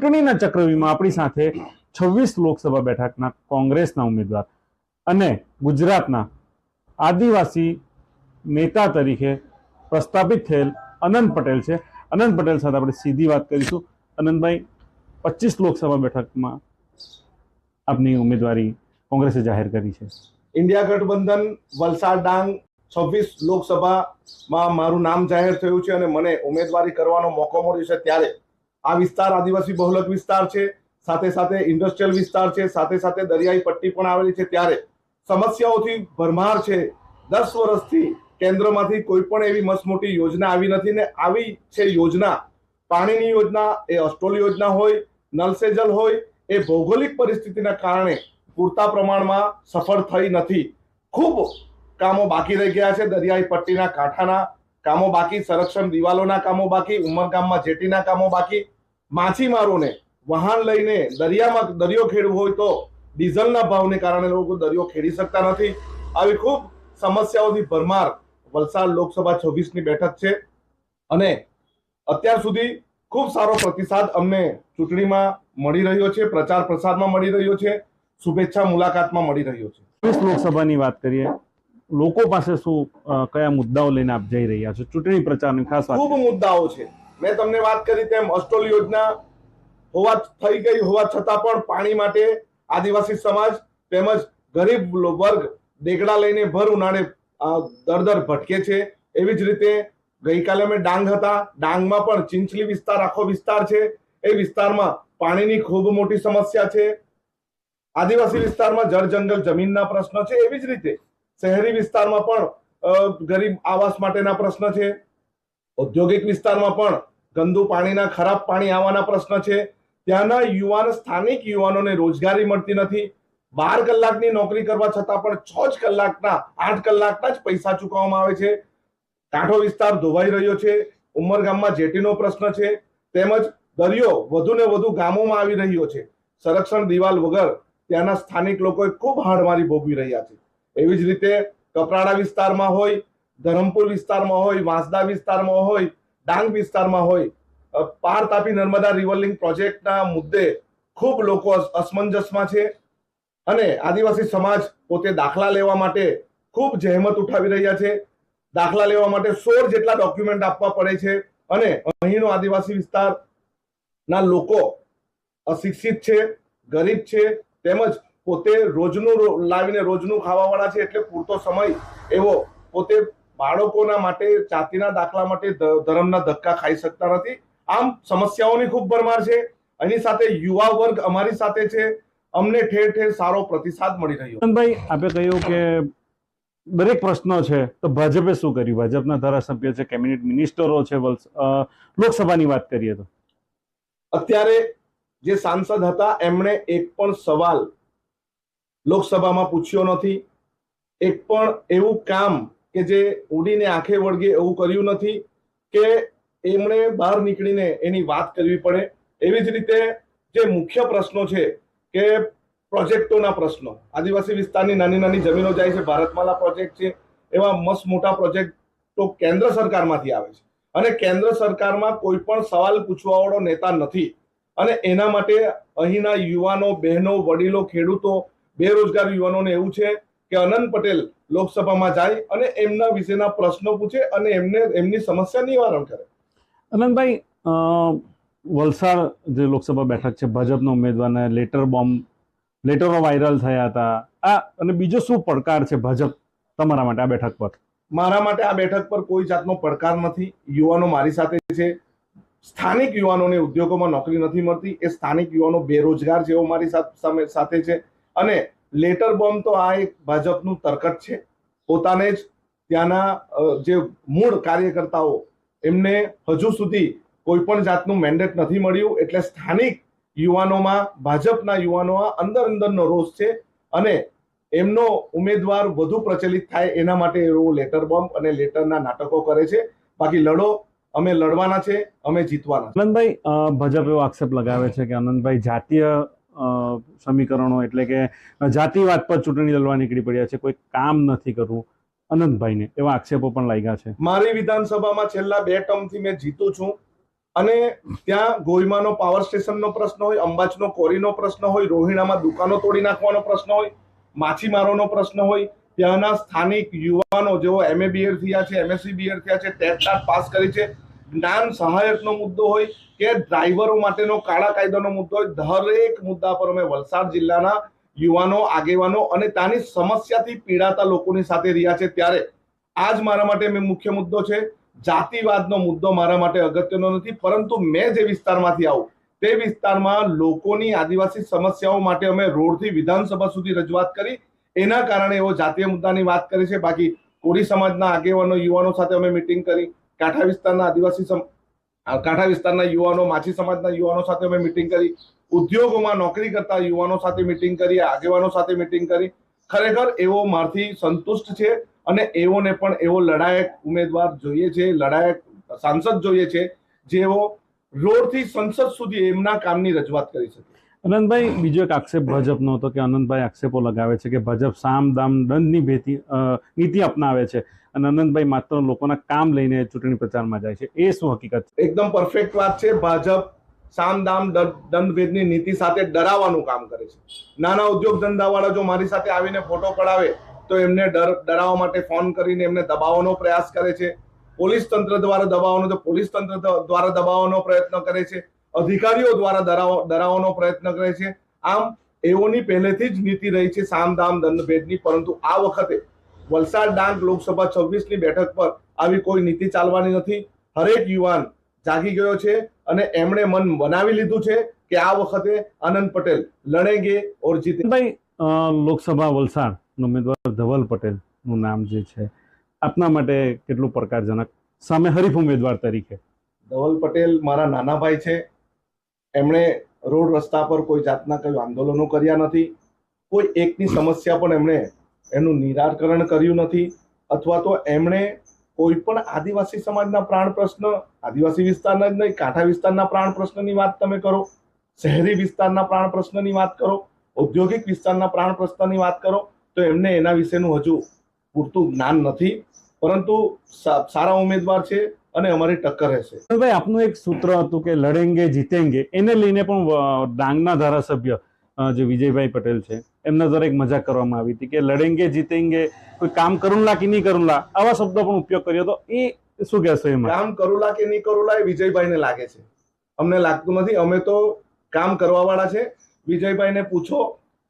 ચૂંટણીના ચક્રવ્યૂહમાં આપણી સાથે છવ્વીસ લોકસભા બેઠકના કોંગ્રેસના ઉમેદવાર અને ગુજરાતના આદિવાસી નેતા તરીકે પ્રસ્થાપિત થયેલ અનંત પટેલ છે. અનંત પટેલ સાથે આપણે સીધી વાત કરીશું. અનંતભાઈ, પચીસ લોકસભા બેઠકમાં આપની ઉમેદવારી કોંગ્રેસે જાહેર કરી છે. ઇન્ડિયા ગઠબંધન વલસાડ ડાંગ છવ્વીસ લોકસભામાં મારું નામ જાહેર થયું છે અને મને ઉમેદવારી કરવાનો મોકો મળ્યો છે ત્યારે આ વિસ્તાર આદિવાસી બહુલક વિસ્તાર છે, સાથે સાથે ઇન્ડસ્ટ્રીયલ વિસ્તાર છે, સાથે સાથે દરિયાઈ પટ્ટી પણ આવેલી છે. ત્યારે સમસ્યાઓથી ભરમાર છે. દસ વર્ષથી કેન્દ્રમાંથી કોઈ પણ એવી મસમોટી યોજના આવી નથી ને આવી છે યોજના. પાણીની યોજના, એ અસ્ટોલ યોજના હોય, નલ સે જલ હોય, એ ભૌગોલિક પરિસ્થિતિના કારણે પૂરતા પ્રમાણમાં સફળ થઈ નથી. ખૂબ કામો બાકી રહી ગયા છે દરિયાઈ પટ્ટીના કાંઠાના, કામો બાકી, સંરક્ષણ દિવાલોના કામો બાકી, ઉમરગામમાં જેટીના કામો બાકી માછીમારોને વાહન લઈને દરિયામાં દરિયો ખેડવો હોય તો ડીઝલના ભાવને કારણે લોકો દરિયો ખેડી શકતા નથી. આવી ખૂબ સમસ્યાઓથી ભરમાર વલસાડ લોકસભા છવ્વીસની બેઠક છે અને અત્યાર સુધી ખૂબ સારો પ્રતિસાદ અમને ચૂંટણીમાં મળી રહ્યો છે પ્રચાર પ્રસારમાં મળી રહ્યો છે શુભેચ્છા મુલાકાતમાં મળી રહ્યો છે. છવ્વીસ લોકસભાની વાત કરીએ લોકો પાસે શું કયા મુદ્દાઓ લઈને આપ જઈ રહ્યા છો? ચૂંટણી પ્રચારની ખાસ ખૂબ મુદ્દાઓ છે. મેં તમને વાત કરી તેમ અસ્ટોલ યોજના હોવા થઈ ગઈ, હોવા છતાં પણ પાણી માટે આદિવાસી સમાજ તેમજ ગરીબ વર્ગ દેગડા લઈને ભર ઉનાળે દરદર દર દર ભટકે છે. એવી જ રીતે ગઈકાલે અમે ડાંગ હતા. ડાંગમાં પણ ચિંચલી વિસ્તાર આખો વિસ્તાર છે. એ વિસ્તારમાં પાણીની ખૂબ મોટી સમસ્યા છે. આદિવાસી વિસ્તારમાં જળ જંગલ જમીનના પ્રશ્ન છે. એવી જ રીતે શહેરી વિસ્તારમાં પણ ગરીબ આવાસ માટેના પ્રશ્ન છે. ઔદ્યોગિક વિસ્તારમાં પણ ગંદુ પાણીના, ખરાબ પાણી આવવાના પ્રશ્ન છે. ત્યાંના યુવાન, સ્થાનિક યુવાનોને રોજગારી મળતી નથી. બાર કલાકની નોકરી કરવા છતાં પણ છ જ કલાકના, આઠ કલાકના જ પૈસા ચૂકવવામાં આવે છે. કાંઠો વિસ્તાર ધોવાઈ રહ્યો છે. ઉમરગામમાં જેટીનો પ્રશ્ન છે. તેમજ દરિયો વધુ ને વધુ ગામોમાં આવી રહ્યો છે. સંરક્ષણ દિવાલ વગર ત્યાંના સ્થાનિક લોકોએ ખૂબ હાડમારી ભોગવી રહ્યા છે. એવી જ રીતે કપરાડા વિસ્તારમાં હોય, ધરમપુર વિસ્તારમાં હોય, વાંસદા વિસ્તારમાં હોય ડાંગ વિસ્તારમાં હોય પાર તાપી નર્મદા રિવરલિંગ પ્રોજેક્ટના મુદ્દે ખૂબ લોકો અસમંજસમાં છે અને આદિવાસી સમાજ પોતે દાખલા લેવા માટે ખૂબ જહેમત ઉઠાવી રહ્યા છે. દાખલા લેવા માટે સોળ જેટલા ડોક્યુમેન્ટ આપવા પડે છે અને અહીંનો આદિવાસી વિસ્તારના લોકો અશિક્ષિત છે, ગરીબ છે, તેમજ પોતે રોજનું લાવીને રોજનું ખાવાવાળા છે એટલે પૂરતો સમય એવો પોતે બાળકોના માટે જાતિના દાખલા માટે ધર્મના ધક્કા ખાઈ શકતા નથી. આમ સમસ્યાઓની ખૂબ ભરમાર છે. એની સાથે યુવા વર્ગ અમારી સાથે છે. અમને ઠેર ઠેર સારો પ્રતિસાદ મળી રહ્યો. ભાઈ આપે કહ્યું કે દરેક પ્રશ્નો છે તો ભાજપે શું કર્યું? ભાજપના ધારાસભ્ય છે કેબિનેટ મિનિસ્ટરો છે લોકસભાની વાત કરીએ તો. અત્યારે જે સાંસદ હતા એમણે એક પણ સવાલ લોકસભામાં પૂછ્યો નથી. એક પણ એવું કામ કે જે ઉડીને આંખે વળગે એવું કર્યું નથી, કે એમણે બહાર નીકળીને એની વાત કરવી પડે. એવી જ રીતે જે મુખ્ય પ્રશ્નો છે કે પ્રોજેક્ટોના પ્રશ્નો. આદિવાસી વિસ્તારની નાની નાની જમીનો જાય છે, ભારતમાલા પ્રોજેક્ટ છે, એવા મસ્ત મોટા પ્રોજેક્ટો કેન્દ્ર સરકારમાંથી આવે છે. અને કેન્દ્ર સરકારમાં કોઈ પણ સવાલ પૂછવાવાળો નેતા નથી. અને એના માટે અહીંના યુવાનો, બહેનો, વડીલો, ખેડૂતો, બેરોજગાર યુવાનોને એવું છે કે અનંત પટેલ લોકસભામાં જાય અને એમના વિશેના પ્રશ્નો પૂછે અને એમને એમની સમસ્યા નિવારણ કરે. અનંતભાઈ વલસાડ જે લોકસભા બેઠક છે ભાજપના ઉમેદવારને લેટર બોમ્બ લેટરો વાયરલ થયા હતા. આ અને બીજો શું પડકાર છે ભાજપ તમારા માટે આ બેઠક પર? મારા માટે આ બેઠક પર કોઈ જાતનો પડકાર નથી. યુવાનો મારી સાથે છે. સ્થાનિક યુવાનોને ઉદ્યોગોમાં નોકરી નથી મળતી. એ સ્થાનિક યુવાનો બેરોજગાર જેવો મારી સાથ- સામે સાથે છે. અને લેટર બોમ્બ તો આ એક ભાજપનું તરકટ છે. પોતાને જ ત્યાંના જે મૂળ કાર્યકર્તાઓ, એમને હજુ સુધી કોઈ પણ જાતનું મેન્ડેટ નથી મળ્યું. એટલે સ્થાનિક યુવાનોમાં, ભાજપના યુવાનોમાં અંદર અંદરનો રોષ છે અને એમનો ઉમેદવાર વધુ પ્રચલિત થાય એના માટે એવો લેટર બોમ્બ અને લેટરના નાટકો કરે છે. બાકી લડો, અમે લડવાના છે, અમે જીતવાના. આનંદભાઈ ભાજપ એવો આક્ષેપ લગાવે છે કે આનંદભાઈ જાતીય સમીકરણો એટલે કે જાતિવાદ પર ચૂંટણી લડવા નીકળી પડ્યા છે, કોઈ કામ નથી કરવું. અનંતભાઈને એવા આક્ષેપો પણ લાગ્યા છે. મારી વિધાનસભામાં છેલ્લા બે ટર્મથી મેં જીતું છું અને ત્યાં ગોહિમાનો પાવર સ્ટેશનનો પ્રશ્ન હોય અંબાજનો કોરીનો પ્રશ્ન હોય, રોહિણામાં દુકાનો તોડી નાખવાનો પ્રશ્ન હોય, માછીમારોનો પ્રશ્ન હોય, ત્યાંના સ્થાનિક યુવાનો જેઓ એમએ બીએડ થયા છે એમએસસી બીએડ થયા છે ટેટ પાસ કરી છે જ્ઞાન સહાયકનો મુદ્દો હોય કે ડ્રાઈવરો માટેનો કાળા કાયદાનો મુદ્દો હોય, દરેક મુદ્દા પર અમે વલસાડ જિલ્લાના યુવાનો, આગેવાનો અને ત્યાંની સમસ્યાથી પીડાતા લોકોની સાથે રહ્યા છે. ત્યારે આજ મારા માટે મેં મુખ્ય મુદ્દો છે. જાતિવાદનો મુદ્દો મારા માટે અગત્યનો નથી, પરંતુ મેં જે વિસ્તારમાંથી આવું, તે વિસ્તારમાં લોકોની આદિવાસી સમસ્યાઓ માટે અમે રોડથી વિધાનસભા સુધી રજૂઆત કરી. એના કારણે એવો જાતીય મુદ્દાની વાત કરી છે. બાકી કોળી સમાજના આગેવાનો, યુવાનો સાથે અમે મિટિંગ કરી. કાંઠા વિસ્તારના આદિવાસી કાંઠા વિસ્તારના યુવાનો, માછી સમાજના યુવાનો સાથે અમે મિટિંગ કરી. ઉદ્યોગોમાં નોકરી કરતા યુવાનો સાથે મિટિંગ કરી, આગેવાનો સાથે મિટિંગ કરી. ખરેખર એવો મારથી સંતુષ્ટ છે અને એઓને પણ એવો લડાયક ઉમેદવાર જોઈએ છે, લડાયક સાંસદ જોઈએ છે, જેઓ રોડથી સંસદ સુધી એમના કામની રજૂઆત કરી શકે. અનંતભાઈ, બીજો એક આક્ષેપ ભાજપનો હતો કે અનંતભાઈ આક્ષેપો લગાવે છે કે ભાજપ સામ, દામ, દંડની ભેતી નીતિ અપનાવે છે. અને અનંતભાઈ માત્ર લોકોના કામ લઈને ચૂંટણી પ્રચારમાં જાય છે. એ શું હકીકત એકદમ પરફેક્ટ વાત છે. ભાજપ સામ, દામ દંડભેદની નીતિ સાથે ડરાવવાનું કામ કરે છે. નાના ઉદ્યોગ ધંધાવાળા જો મારી સાથે આવીને ફોટો પડાવે તો એમને ડર, ડરાવવા માટે ફોન કરીને એમને દબાવવાનો પ્રયાસ કરે છે. પોલીસ તંત્ર દ્વારા દબાવવાનો તો પોલીસ તંત્ર દ્વારા દબાવવાનો પ્રયત્ન કરે છે અધિકારીઓ દ્વારા ડરાવ- ડરાવવાનો પ્રયત્ન કરે છે. આમ એઓની પહેલેથી જ નીતિ રહી છે સામ દામ દંડભેદની પરંતુ આ વખતે વલસાડ ડાંગ લોકસભા છવ્વીસની બેઠક પર આવી કોઈ નીતિ ચાલવાની નથી. હરેક યુવાન જાગી ગયો છે અને એમણે મન બનાવી લીધું છે કે આ વખતે આનંદ પટેલ લડેંગે ઓર જીતે. ભાઈ લોકસભા વલસાડ ઉમેદવાર ધવલ પટેલનું નામ જે છે આપના માટે કેટલું પડકારજનક? સામે હરીફ ઉમેદવાર તરીકે. ધવલ પટેલ મારા નાના ભાઈ છે. એમણે રોડ રસ્તા પર કોઈ જાતના કોઈ આંદોલનો કર્યા નથી, કોઈ એકની સમસ્યા પણ એમણે એનું નિરાકરણ કર્યું નથી, અથવા તો એમણે કોઈ પણ આદિવાસી સમાજના પ્રાણ પ્રશ્ન, આદિવાસી વિસ્તારના જ નહીં, કાંઠા વિસ્તારના પ્રાણ પ્રશ્નની વાત તમે કરો, શહેરી વિસ્તારના પ્રાણ પ્રશ્નની વાત કરો, ઔદ્યોગિક વિસ્તારના પ્રાણ પ્રશ્નની વાત કરો, તો એમને એના વિશેનું હજુ પૂરતું જ્ઞાન નથી. પરંતુ સારા ઉમેદવાર છે અને અમારી ટક્કર રહેશે. ભાઈ આપનું એક સૂત્ર હતું કે લડેંગે જીતેંગે. એને લઈને પણ ડાંગના ધારાસભ્ય જે વિજયભાઈ પટેલ છે એમના દ્વારા એક મજાક કરવામાં આવી હતી કે લડેંગે જીતેંગે કોઈ કામ કરુંલા કે નહીં કરુંલા આવા શબ્દો પણ ઉપયોગ કર્યો હતો. એ શું કહેશો એમાં? કામ કરુલા કે નહીં કરુલા એ વિજયભાઈને લાગે છે. અમને લાગતું નથી. અમે તો કામ કરવા વાળા છે. વિજયભાઈને પૂછો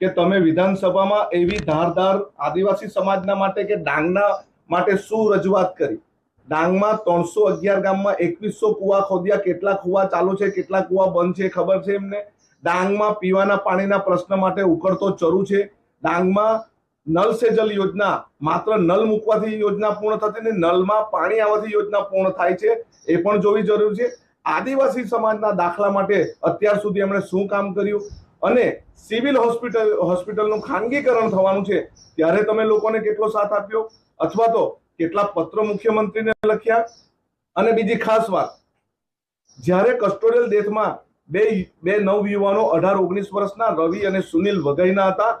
કે તમે વિધાનસભામાં એવી ધારદાર આદિવાસી સમાજના માટે કે ડાંગના માટે શું રજૂઆત કરી? ડાંગમાં ત્રણસો અગિયાર ગામમાં એકવીસો કુવા ખોદ્યા. કેટલા કુવા ચાલુ છે, કેટલા કુવા બંધ છે ખબર છે એમને? ડાંગમાં પીવાના પાણીના પ્રશ્ન માટે ઉકળતો ચરુ છે. ડાંગમાં નલ સે જલ યોજના, માત્ર નલ મૂકવાથી યોજના પૂર્ણ થતી ને નલમાં પાણી આવવાથી યોજના પૂર્ણ થાય છે. એ પણ જોવી જરૂર છે. આદિવાસી સમાજના દાખલા માટે અત્યાર સુધી એમણે શું કામ કર્યું? અને સિવિલ હોસ્પિટલ, હોસ્પિટલનું ખાનગીકરણ થવાનું છે. ત્યારે તમે લોકોને કેટલો સાથ આપ્યો? અથવા તો કેટલા પત્ર મુખ્યમંત્રીને લખ્યા? અને બીજી ખાસ વાત, જ્યારે કસ્ટોડિયલ ડેથમાં બે બે નવ યુવાનો અઢાર ઓગણીસ વર્ષના રવિ અને સુનિલ વઘઈના હતા,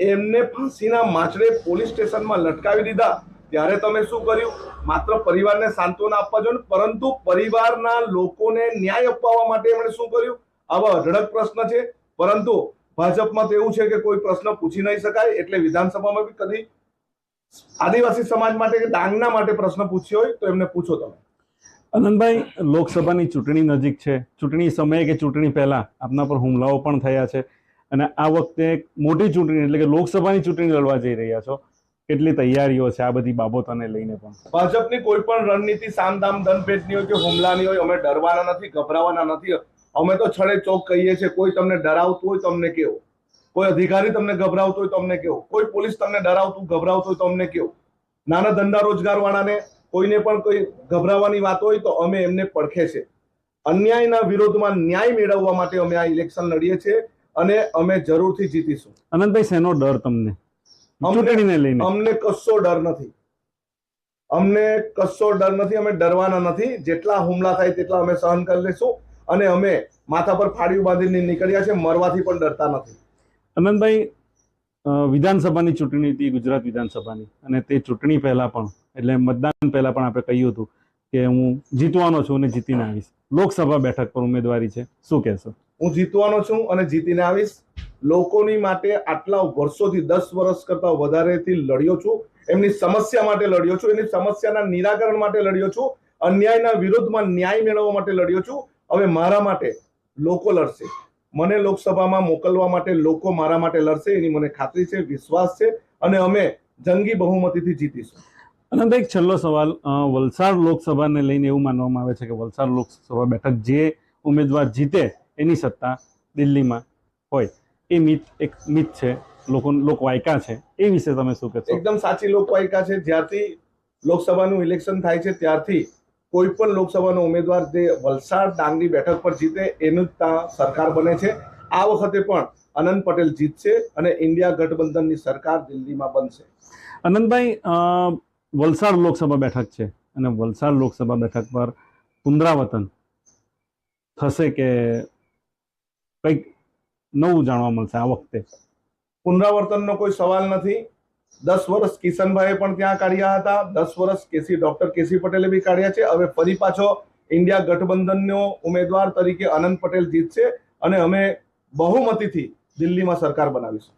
એમને ફાંસીના માછડે પોલીસ સ્ટેશનમાં લટકાવી દીધા. ત્યારે તમે શું કર્યું? માત્ર પરિવારને સાંત્વના આપવા જોઈએ પરંતુ પરિવારના લોકોને ન્યાય અપાવવા માટે એમણે શું કર્યું? આવા અઢળક પ્રશ્ન છે. પરંતુ ભાજપમાં તો એવું છે કે કોઈ પ્રશ્ન પૂછી નહીં શકાય, એટલે વિધાનસભામાં બી કદી આદિવાસી સમાજ માટે કે ડાંગના માટે પ્રશ્ન પૂછ્યો હોય તો એમને પૂછો તમે. અનંતભાઈ લોકસભાની ચૂંટણી નજીક છે. ચૂંટણી સમયે કે ચૂંટણી પહેલાં? આપના પર હુમલાઓ પણ થયા છે. અને આ વખતે મોટી ચૂંટણી એટલે કે લોકસભાની ચૂંટણી લડવા જઈ રહ્યા છો. કેટલી તૈયારીઓ છે આ બધી બાબતોને લઈને પણ? ભાજપની કોઈ પણ રણનીતિ સામધામ દનભેટની હોય કે હુમલાની હોય અમે ડરવાના નથી ગભરાવાના નથી. અમે તો છડે ચોક કહીએ છીએ કોઈ તમને ડરાવતું હોય તો અમને કેવો કોઈ અધિકારી તમને ગભરાવતો હોય તો અમને કેવો કોઈ પોલીસ તમને ડરાવતું ગભરાવતો હોય તો અમને કેવો નાના ધંધા રોજગાર વાળાને કોઈને પણ કોઈ ગભરાવાની વાત હોય તો અમે એમને પડખે છે. અન્યાયના વિરોધમાં ન્યાય મેળવવા માટે અમે આ ઇલેક્શન લડીએ છીએ અને અમે જરૂરથી જીતીશું. અનંતભાઈ શેનો ડર તમને? ચૂંટણીને લઈને. અમને કશો ડર નથી. અમને કશો ડર નથી અમે ડરવાના નથી. જેટલા હુમલા થાય તેટલા અમે સહન કરી લઈશું અને અમે માથા પર ફાડ્યું બાંધીને નીકળ્યા છે મરવાથી પણ ડરતા નથી. અનંતભાઈ વિધાનસભાની ચૂંટણી હતી, ગુજરાત વિધાનસભાની. અને તે ચૂંટણી પહેલાં પણ, એટલે મતદાન પહેલાં પણ આપણે કહ્યું હતું કે હું જીતવાનો છું અને જીતીને આવીશ. લોકસભા બેઠક પર ઉમેદવારી છે. શું કહેશો? હું જીતવાનો છું અને જીતીને આવીશ. લોકોની માટે આટલા વર્ષોથી, દસ વર્ષ કરતા વધારેથી લડ્યો છું. એમની સમસ્યા માટે લડ્યો છું. એની સમસ્યાના નિરાકરણ માટે લડ્યો છું. અન્યાયના વિરોધમાં ન્યાય મેળવવા માટે લડ્યો છું. હવે મારા માટે લોકો લડશે. મને લોકસભામાં મોકલવા માટે લોકો મારા માટે લડશે એની મને ખાતરી છે વિશ્વાસ છે અને અમે જંગી બહુમતીથી જીતીશું. અનંત એક છેલ્લો સવાલ. વલસાડ લોકસભાને લઈને એવું માનવામાં આવે છે કે વલસાડ લોકસભા બેઠક જે ઉમેદવાર જીતે એની સત્તા દિલ્હીમાં હોય. એ મિત એક મિત છે લોકો લોકવાયકા છે. એ વિશે તમે શું કહેશો? એકદમ સાચી લોકવાયકા છે. જ્યારથી લોકસભાનું ઇલેક્શન થાય છે ત્યારથી કોઈ પણ લોકસભાનો ઉમેદવાર જે વલસાડ ડાંગની બેઠક પર જીતે એનું જ ત્યાં સરકાર બને છે. આ વખતે પણ અનંત પટેલ જીતશે અને ઇન્ડિયા ગઠબંધનની સરકાર દિલ્હીમાં બનશે. અનંતભાઈ વલસાડ લોકસભા બેઠક છે અને વલસાડ લોકસભા બેઠક પર પુનરાવર્તન થશે કે કંઈક નવું જાણવા મળશે આ વખતે? પુનરાવર્તનનો કોઈ સવાલ નથી. દસ વર્ષ કિશનભાઈએ પણ ત્યાં કાઢ્યા હતા. દસ વર્ષ કેસી, ડોક્ટર કેસી પટેલે બી કાઢ્યા છે. હવે ફરી પાછો ઇન્ડિયા ગઠબંધનનો ઉમેદવાર તરીકે અનંત પટેલ જીતશે અને અમે બહુમતીથી દિલ્હીમાં સરકાર બનાવીશું.